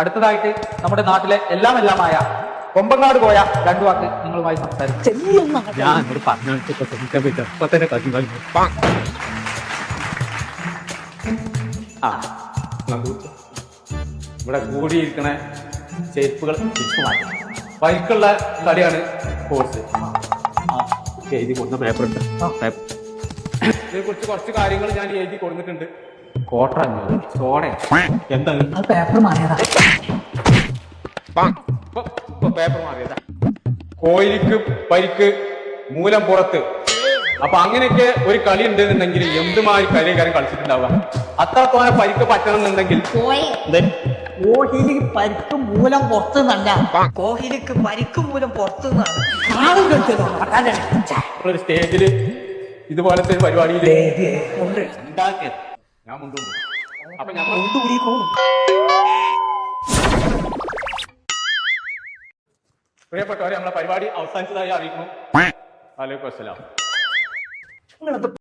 അടുത്തതായിട്ട് നമ്മുടെ നാട്ടിലെ എല്ലാം എല്ലാമായ കൊമ്പങ്ങാട് പോയ രണ്ടു വാക്ക് നിങ്ങളുമായി സംസാരിക്കും. ഇവിടെ കൂടിയിരിക്കണ ചേപ്പുകൾ ബൈക്കുള്ള കളിയാണ് കോഴ്സ് എഴുതി കൊടുത്ത പേപ്പർ ഉണ്ട്. ഇതിനെ കുറിച്ച് കുറച്ച് കാര്യങ്ങൾ ഞാൻ എഴുതി കൊടുത്തിട്ടുണ്ട്. അഞ്ഞൂറ് സോഡ എന്താ? അത് പേപ്പർ മാറിയതാ. പേപ്പർ മാറിയതാ. കോയിലിക്ക് പരിക്ക് മൂലം പുറത്ത്. അപ്പൊ അങ്ങനെയൊക്കെ ഒരു കളി ഉണ്ടെന്നുണ്ടെങ്കിൽ എന്തുമായി കാര്യം കളിച്ചിട്ടുണ്ടാവുക? അത്രത്തോനെ പരിക്ക് പറ്റണമെന്നുണ്ടെങ്കിൽ കോഹിലിക്ക് പരിക്ക് മൂലം പുറത്തു നിന്നല്ല കോഹിലിക്ക് പരിക്ക് മൂലം പുറത്തു നിന്നാണ് സ്റ്റേജിൽ ഇതുപോലത്തെ ഒരു പരിപാടിയിൽ ഞാൻ മുണ്ടുണ്ട് അപ്പൊ ഞാൻ പ്രിയപ്പെട്ടവരെ നമ്മളെ പരിപാടി അവസാനിച്ചതായി അറിയിക്കുന്നു. വലൈക്കും അസ്സലാം.